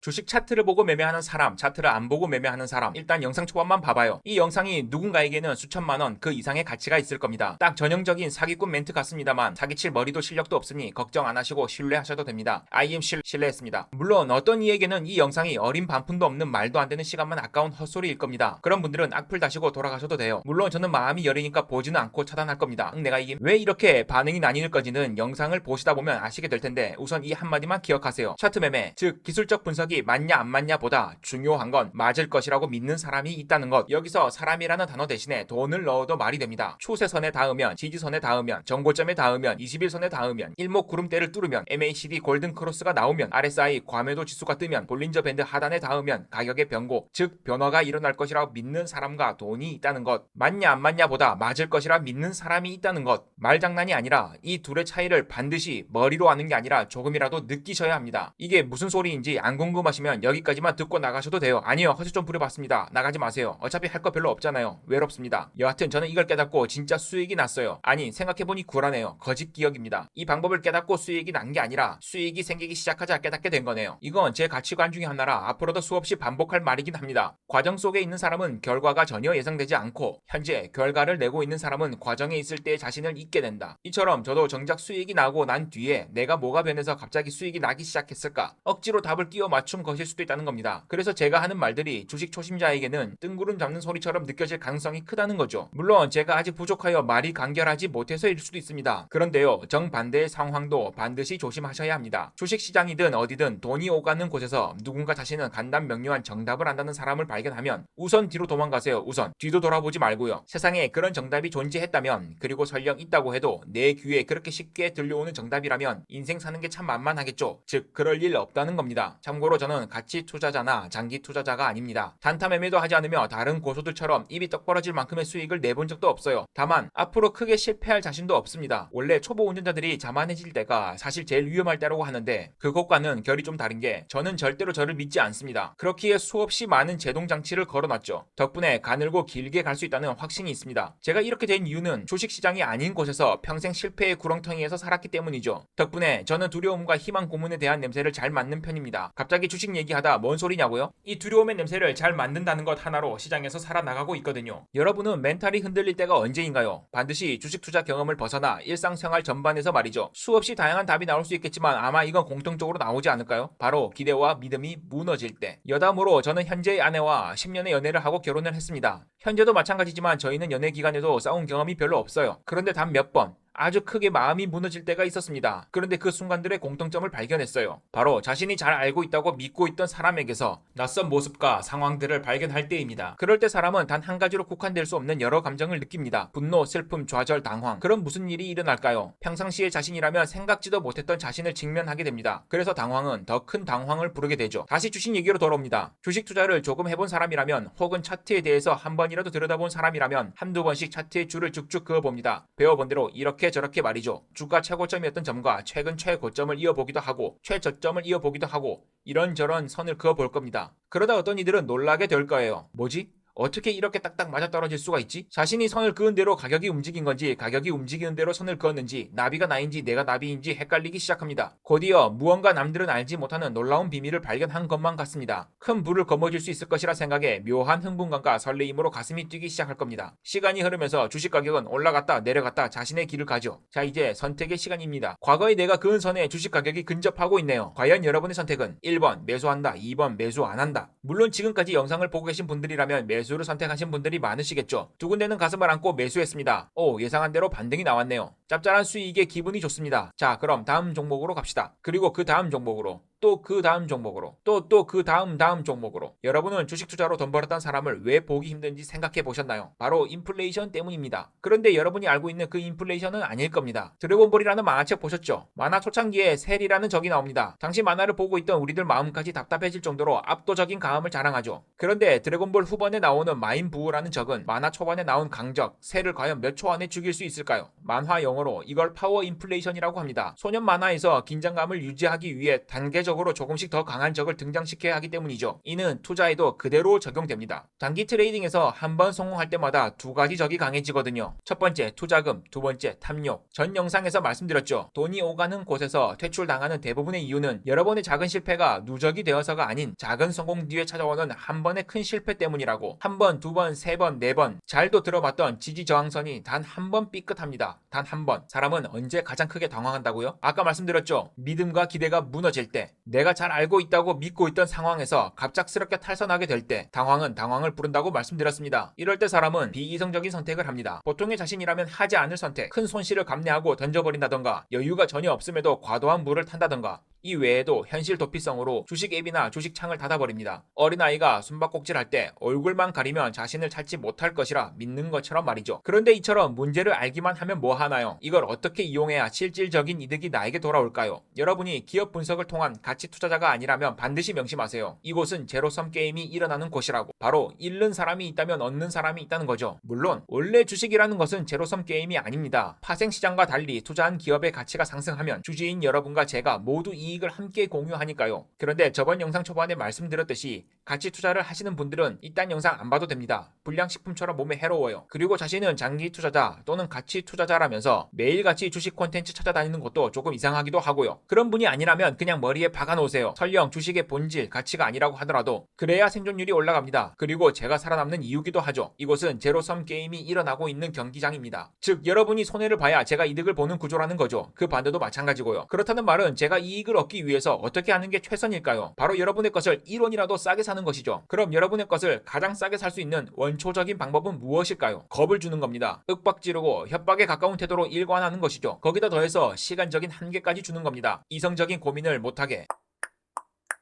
주식 차트를 보고 매매하는 사람, 차트를 안 보고 매매하는 사람, 일단 영상 초반만 봐봐요. 이 영상이 누군가에게는 수천만 원 그 이상의 가치가 있을 겁니다. 딱 전형적인 사기꾼 멘트 같습니다만 사기칠 머리도 실력도 없으니 걱정 안 하시고 신뢰하셔도 됩니다. IM 실, 신뢰했습니다. 물론 어떤 이에게는 이 영상이 어린 반푼도 없는 말도 안 되는 시간만 아까운 헛소리일 겁니다. 그런 분들은 악플 다시고 돌아가셔도 돼요. 물론 저는 마음이 여리니까 보지는 않고 차단할 겁니다. 응, 내가 이게 왜 이렇게 반응이 나뉠 건지는 영상을 보시다 보면 아시게 될 텐데 우선 이 한마디만 기억하세요. 차트 매매, 즉 기술적 분석 이 맞냐 안 맞냐 보다 중요한 건 맞을 것이라고 믿는 사람이 있다는 것. 여기서 사람이라는 단어 대신에 돈을 넣어도 말이 됩니다. 추세선에 닿으면 지지선에 닿으면 정고점에 닿으면 21선에 닿으면 일목구름대를 뚫으면 MACD 골든 크로스가 나오면 RSI 과매도 지수가 뜨면 볼린저 밴드 하단에 닿으면 가격의 변고 즉 변화가 일어날 것이라고 믿는 사람과 돈이 있다는 것. 맞냐 안 맞냐 보다 맞을 것이라 믿는 사람이 있다는 것. 말장난이 아니라 이 둘의 차이를 반드시 머리로 아는 게 아니라 조금이라도 느끼셔야 합니다. 이게 무슨 소리인지 안 궁금 하시면 여기까지만 듣고 나가셔도 돼요. 아니요 허세 좀 부려봤습니다. 나가지 마세요. 어차피 할 거 별로 없잖아요. 외롭습니다. 여하튼 저는 이걸 깨닫고 진짜 수익이 났어요. 아니 생각해보니 굴하네요. 거짓 기억입니다. 이 방법을 깨닫고 수익이 난 게 아니라 수익이 생기기 시작하자 깨닫게 된 거네요. 이건 제 가치관 중에 하나라 앞으로도 수없이 반복할 말이긴 합니다. 과정 속에 있는 사람은 결과가 전혀 예상되지 않고 현재 결과를 내고 있는 사람은 과정에 있을 때 자신을 잊게 된다. 이처럼 저도 정작 수익이 나고 난 뒤에 내가 뭐가 변해서 갑자기 수익이 나기 시작했을까? 억지로 답을 끼워 맞춘 것일 수도 있다는 겁니다. 그래서 제가 하는 말들이 주식 초심자에게는 뜬구름 잡는 소리처럼 느껴질 가능성이 크다는 거죠. 물론 제가 아직 부족하여 말이 간결하지 못해서일 수도 있습니다. 그런데요, 정반대의 상황도 반드시 조심하셔야 합니다. 주식 시장이든 어디든 돈이 오가는 곳에서 누군가 자신은 간단 명료한 정답을 안다는 사람을 발견하면 우선 뒤로 도망가세요. 우선 뒤도 돌아보지 말고요. 세상에 그런 정답이 존재했다면 그리고 설령 있다고 해도 내 귀에 그렇게 쉽게 들려오는 정답이라면 인생 사는 게 참 만만하겠죠. 즉 그럴 일 없다는 겁니다. 참고로 저는 가치 투자자나 장기 투자자가 아닙니다. 단타 매매도 하지 않으며 다른 고소들처럼 입이 떡 벌어질 만큼의 수익을 내본 적도 없어요. 다만 앞으로 크게 실패할 자신도 없습니다. 원래 초보 운전자들이 자만해질 때가 사실 제일 위험할 때라고 하는데 그것과는 결이 좀 다른 게 저는 절대로 저를 믿지 않습니다. 그렇기에 수없이 많은 제동 장치를 걸어놨죠. 덕분에 가늘고 길게 갈 수 있다는 확신이 있습니다. 제가 이렇게 된 이유는 주식 시장이 아닌 곳에서 평생 실패의 구렁텅이에서 살았기 때문이죠. 덕분에 저는 두려움과 희망 고문에 대한 냄새를 잘 맡는 편입니다. 갑자기 주식 얘기하다 뭔 소리냐고요? 이 두려움의 냄새를 잘 맡는다는 것 하나로 시장에서 살아나가고 있거든요. 여러분은 멘탈이 흔들릴 때가 언제인가요? 반드시 주식 투자 경험을 벗어나 일상생활 전반에서 말이죠. 수없이 다양한 답이 나올 수 있겠지만 아마 이건 공통적으로 나오지 않을까요? 바로 기대와 믿음이 무너질 때. 여담으로 저는 현재의 아내와 10년의 연애를 하고 결혼을 했습니다. 현재도 마찬가지지만 저희는 연애 기간에도 싸운 경험이 별로 없어요. 그런데 단 몇 번, 아주 크게 마음이 무너질 때가 있었습니다. 그런데 그 순간들의 공통점을 발견했어요. 바로 자신이 잘 알고 있다고 믿고 있던 사람에게서 낯선 모습과 상황들을 발견할 때입니다. 그럴 때 사람은 단 한 가지로 국한될 수 없는 여러 감정을 느낍니다. 분노, 슬픔, 좌절, 당황. 그럼 무슨 일이 일어날까요? 평상시의 자신이라면 생각지도 못했던 자신을 직면하게 됩니다. 그래서 당황은 더 큰 당황을 부르게 되죠. 다시 주식 얘기로 돌아옵니다. 주식 투자를 조금 해본 사람이라면 혹은 차트에 대해서 한 번이라도 들여다본 사람이라면 한두 번씩 차트의 줄을 쭉쭉 그어봅니다. 배워본 대로 이렇게 저렇게 말이죠. 주가 최고점이었던 점과 최근 최고점을 이어보기도 하고 최저점을 이어보기도 하고 이런저런 선을 그어볼 겁니다. 그러다 어떤 이들은 놀라게 될 거예요. 뭐지? 어떻게 이렇게 딱딱 맞아떨어질 수가 있지? 자신이 선을 그은 대로 가격이 움직인 건지 가격이 움직이는 대로 선을 그었는지 나비가 나인지 내가 나비인지 헷갈리기 시작합니다. 곧이어 무언가 남들은 알지 못하는 놀라운 비밀을 발견한 것만 같습니다. 큰 불을 거머쥘 수 있을 것이라 생각에 묘한 흥분감과 설레임으로 가슴이 뛰기 시작할 겁니다. 시간이 흐르면서 주식 가격은 올라갔다 내려갔다 자신의 길을 가죠. 자 이제 선택의 시간입니다. 과거에 내가 그은 선에 주식 가격이 근접하고 있네요. 과연 여러분의 선택은 1번 매수한다 2번 매수 안 한다. 물론 지금까지 영상을 보고 계신 분들이라면 매수를 선택하신 분들이 많으시겠죠. 두 군데는 가슴을 안고 매수했습니다. 오, 예상한 대로 반등이 나왔네요. 짭짤한 수익에 기분이 좋습니다. 자, 그럼 다음 종목으로 갑시다. 그리고 그 다음 종목으로. 또 그 다음 종목으로 또 또 그 다음 다음 종목으로 여러분은 주식 투자로 돈 벌었던 사람을 왜 보기 힘든지 생각해 보셨나요? 바로 인플레이션 때문입니다. 그런데 여러분이 알고 있는 그 인플레이션은 아닐 겁니다. 드래곤볼이라는 만화책 보셨죠? 만화 초창기에 셀이라는 적이 나옵니다. 당시 만화를 보고 있던 우리들 마음까지 답답해질 정도로 압도적인 강함을 자랑하죠. 그런데 드래곤볼 후반에 나오는 마인부우라는 적은 만화 초반에 나온 강적 셀을 과연 몇 초 안에 죽일 수 있을까요? 만화 영어로 이걸 파워 인플레이션이라고 합니다. 소년 만화에서 긴장감을 유지하기 위해 단계적 장기적으로 조금씩 더 강한 적을 등장시켜야 하기 때문이죠. 이는 투자에도 그대로 적용됩니다. 단기 트레이딩에서 한 번 성공할 때마다 두 가지 적이 강해지거든요. 첫 번째 투자금, 두 번째 탐욕. 전 영상에서 말씀드렸죠. 돈이 오가는 곳에서 퇴출당하는 대부분의 이유는 여러 번의 작은 실패가 누적이 되어서가 아닌 작은 성공 뒤에 찾아오는 한 번의 큰 실패 때문이라고. 한 번, 두 번, 세 번, 네 번. 잘도 들어봤던 지지 저항선이 단 한 번 삐끗합니다. 단 한 번. 사람은 언제 가장 크게 당황한다고요? 아까 말씀드렸죠. 믿음과 기대가 무너질 때, 내가 잘 알고 있다고 믿고 있던 상황에서 갑작스럽게 탈선하게 될 때, 당황은 당황을 부른다고 말씀드렸습니다. 이럴 때 사람은 비이성적인 선택을 합니다. 보통의 자신이라면 하지 않을 선택, 큰 손실을 감내하고 던져버린다던가, 여유가 전혀 없음에도 과도한 물을 탄다던가, 이 외에도 현실 도피성으로 주식 앱이나 주식 창을 닫아버립니다. 어린아이가 숨바꼭질 할 때 얼굴만 가리면 자신을 찾지 못할 것이라 믿는 것처럼 말이죠. 그런데 이처럼 문제를 알기만 하면 뭐 하나요? 이걸 어떻게 이용해야 실질적인 이득이 나에게 돌아올까요? 여러분이 기업 분석을 통한 가치 투자자가 아니라면 반드시 명심하세요. 이곳은 제로섬 게임이 일어나는 곳이라고. 바로 잃는 사람이 있다면 얻는 사람이 있다는 거죠. 물론 원래 주식이라는 것은 제로섬 게임이 아닙니다. 파생 시장과 달리 투자한 기업의 가치가 상승하면 주주인 여러분과 제가 모두 이 익을 함께 공유하니까요. 그런데 저번 영상 초반에 말씀드렸듯이 가치 투자를 하시는 분들은 이딴 영상 안 봐도 됩니다. 불량식품처럼 몸에 해로워요. 그리고 자신은 장기 투자자 또는 가치 투자자라면서 매일같이 주식 콘텐츠 찾아다니는 것도 조금 이상하기도 하고요. 그런 분이 아니라면 그냥 머리에 박아 놓으세요. 설령 주식의 본질, 가치가 아니라고 하더라도 그래야 생존율이 올라갑니다. 그리고 제가 살아남는 이유기도 하죠. 이곳은 제로섬 게임이 일어나고 있는 경기장입니다. 즉 여러분이 손해를 봐야 제가 이득을 보는 구조라는 거죠. 그 반대도 마찬가지고요. 그렇다는 말은 제가 이익을 얻기 위해서 어떻게 하는 게 최선일까요? 바로 여러분의 것을 1원이라도 싸게 사는 것이죠. 그럼 여러분의 것을 가장 싸게 살 수 있는 원초적인 방법은 무엇일까요? 겁을 주는 겁니다. 윽박 지르고 협박에 가까운 태도로 일관하는 것이죠. 거기다 더해서 시간적인 한계까지 주는 겁니다. 이성적인 고민을 못하게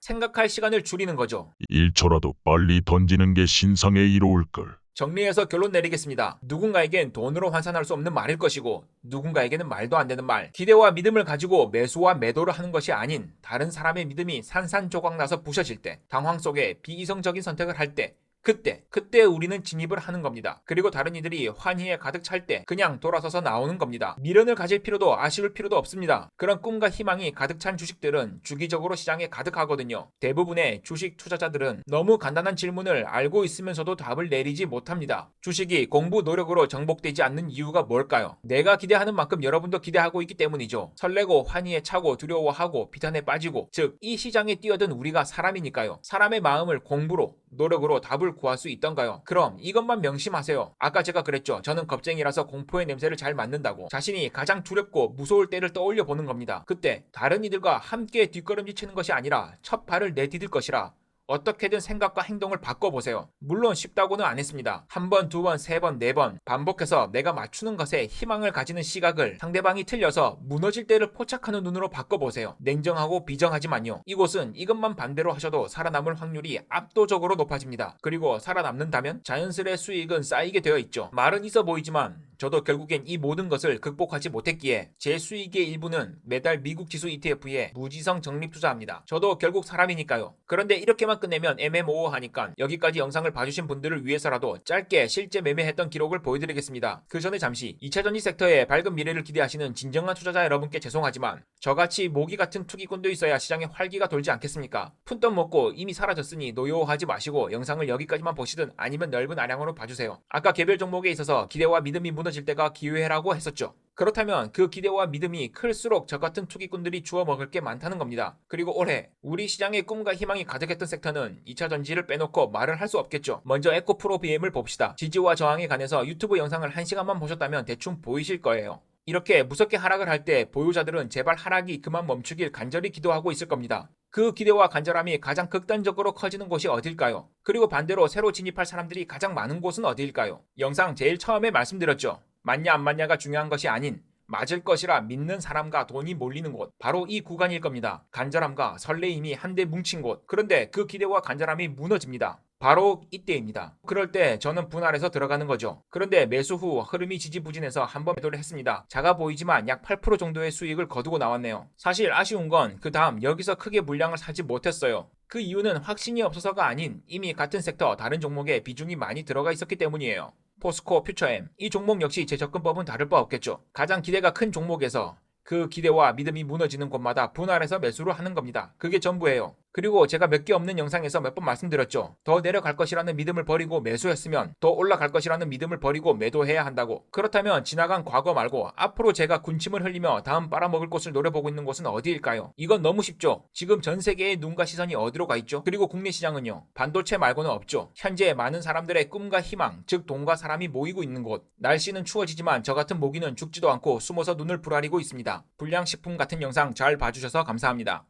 생각할 시간을 줄이는 거죠. 1초라도 빨리 던지는 게 신상에 이로울 걸. 정리해서 결론 내리겠습니다. 누군가에겐 돈으로 환산할 수 없는 말일 것이고 누군가에게는 말도 안 되는 말. 기대와 믿음을 가지고 매수와 매도를 하는 것이 아닌 다른 사람의 믿음이 산산조각 나서 부셔질 때, 당황 속에 비이성적인 선택을 할 때, 그때, 그때 우리는 진입을 하는 겁니다. 그리고 다른 이들이 환희에 가득 찰 때 그냥 돌아서서 나오는 겁니다. 미련을 가질 필요도 아쉬울 필요도 없습니다. 그런 꿈과 희망이 가득 찬 주식들은 주기적으로 시장에 가득하거든요. 대부분의 주식 투자자들은 너무 간단한 질문을 알고 있으면서도 답을 내리지 못합니다. 주식이 공부 노력으로 정복되지 않는 이유가 뭘까요? 내가 기대하는 만큼 여러분도 기대하고 있기 때문이죠. 설레고 환희에 차고 두려워하고 비탄에 빠지고 즉 이 시장에 뛰어든 우리가 사람이니까요. 사람의 마음을 공부로 노력으로 답을 구할 수 있던가요? 그럼 이것만 명심하세요. 아까 제가 그랬죠. 저는 겁쟁이라서 공포의 냄새를 잘 맡는다고. 자신이 가장 두렵고 무서울 때를 떠올려 보는 겁니다. 그때 다른 이들과 함께 뒷걸음질 치는 것이 아니라 첫 발을 내디딜 것이라 어떻게든 생각과 행동을 바꿔보세요. 물론 쉽다고는 안 했습니다. 한 번, 두 번, 세 번, 네 번 반복해서 내가 맞추는 것에 희망을 가지는 시각을 상대방이 틀려서 무너질 때를 포착하는 눈으로 바꿔보세요. 냉정하고 비정하지만요. 이곳은 이것만 반대로 하셔도 살아남을 확률이 압도적으로 높아집니다. 그리고 살아남는다면 자연스레 수익은 쌓이게 되어 있죠. 말은 있어 보이지만 저도 결국엔 이 모든 것을 극복하지 못했기에 제 수익의 일부는 매달 미국 지수 ETF에 무지성 적립 투자합니다. 저도 결국 사람이니까요. 그런데 이렇게만 끝내면 애매모호하니까 여기까지 영상을 봐주신 분들을 위해서라도 짧게 실제 매매했던 기록을 보여드리겠습니다. 그 전에 잠시 2차 전지 섹터의 밝은 미래를 기대하시는 진정한 투자자 여러분께 죄송하지만 저같이 모기 같은 투기꾼도 있어야 시장에 활기가 돌지 않겠습니까? 푼돈 먹고 이미 사라졌으니 노여워하지 마시고 영상을 여기까지만 보시든 아니면 넓은 아량으로 봐주세요. 아까 개별 종목에 있어서 기대와 믿음이 무너질 때가 기회라고 했었죠. 그렇다면 그 기대와 믿음이 클수록 저 같은 투기꾼들이 주워 먹을 게 많다는 겁니다. 그리고 올해 우리 시장의 꿈과 희망이 가득했던 섹터는 2차 전지를 빼놓고 말을 할 수 없겠죠. 먼저 에코프로 BM을 봅시다. 지지와 저항에 관해서 유튜브 영상을 1시간만 보셨다면 대충 보이실 거예요. 이렇게 무섭게 하락을 할 때 보유자들은 제발 하락이 그만 멈추길 간절히 기도하고 있을 겁니다. 그 기대와 간절함이 가장 극단적으로 커지는 곳이 어딜까요? 그리고 반대로 새로 진입할 사람들이 가장 많은 곳은 어디일까요? 영상 제일 처음에 말씀드렸죠. 맞냐 안 맞냐가 중요한 것이 아닌 맞을 것이라 믿는 사람과 돈이 몰리는 곳 바로 이 구간일 겁니다. 간절함과 설레임이 한데 뭉친 곳 그런데 그 기대와 간절함이 무너집니다. 바로 이때입니다. 그럴 때 저는 분할해서 들어가는 거죠. 그런데 매수 후 흐름이 지지부진해서 한번 매도를 했습니다. 작아 보이지만 약 8% 정도의 수익을 거두고 나왔네요. 사실 아쉬운 건 그 다음 여기서 크게 물량을 사지 못했어요. 그 이유는 확신이 없어서가 아닌 이미 같은 섹터 다른 종목에 비중이 많이 들어가 있었기 때문이에요. 포스코 퓨처엠 이 종목 역시 제 접근법은 다를 바 없겠죠. 가장 기대가 큰 종목에서 그 기대와 믿음이 무너지는 곳마다 분할해서 매수를 하는 겁니다. 그게 전부예요. 그리고 제가 몇 개 없는 영상에서 몇 번 말씀드렸죠. 더 내려갈 것이라는 믿음을 버리고 매수했으면 더 올라갈 것이라는 믿음을 버리고 매도해야 한다고. 그렇다면 지나간 과거 말고 앞으로 제가 군침을 흘리며 다음 빨아먹을 곳을 노려보고 있는 곳은 어디일까요? 이건 너무 쉽죠. 지금 전 세계의 눈과 시선이 어디로 가 있죠? 그리고 국내 시장은요. 반도체 말고는 없죠. 현재 많은 사람들의 꿈과 희망, 즉 돈과 사람이 모이고 있는 곳. 날씨는 추워지지만 저 같은 모기는 죽지도 않고 숨어서 눈을 부라리고 있습니다. 불량식품 같은 영상 잘 봐주셔서 감사합니다.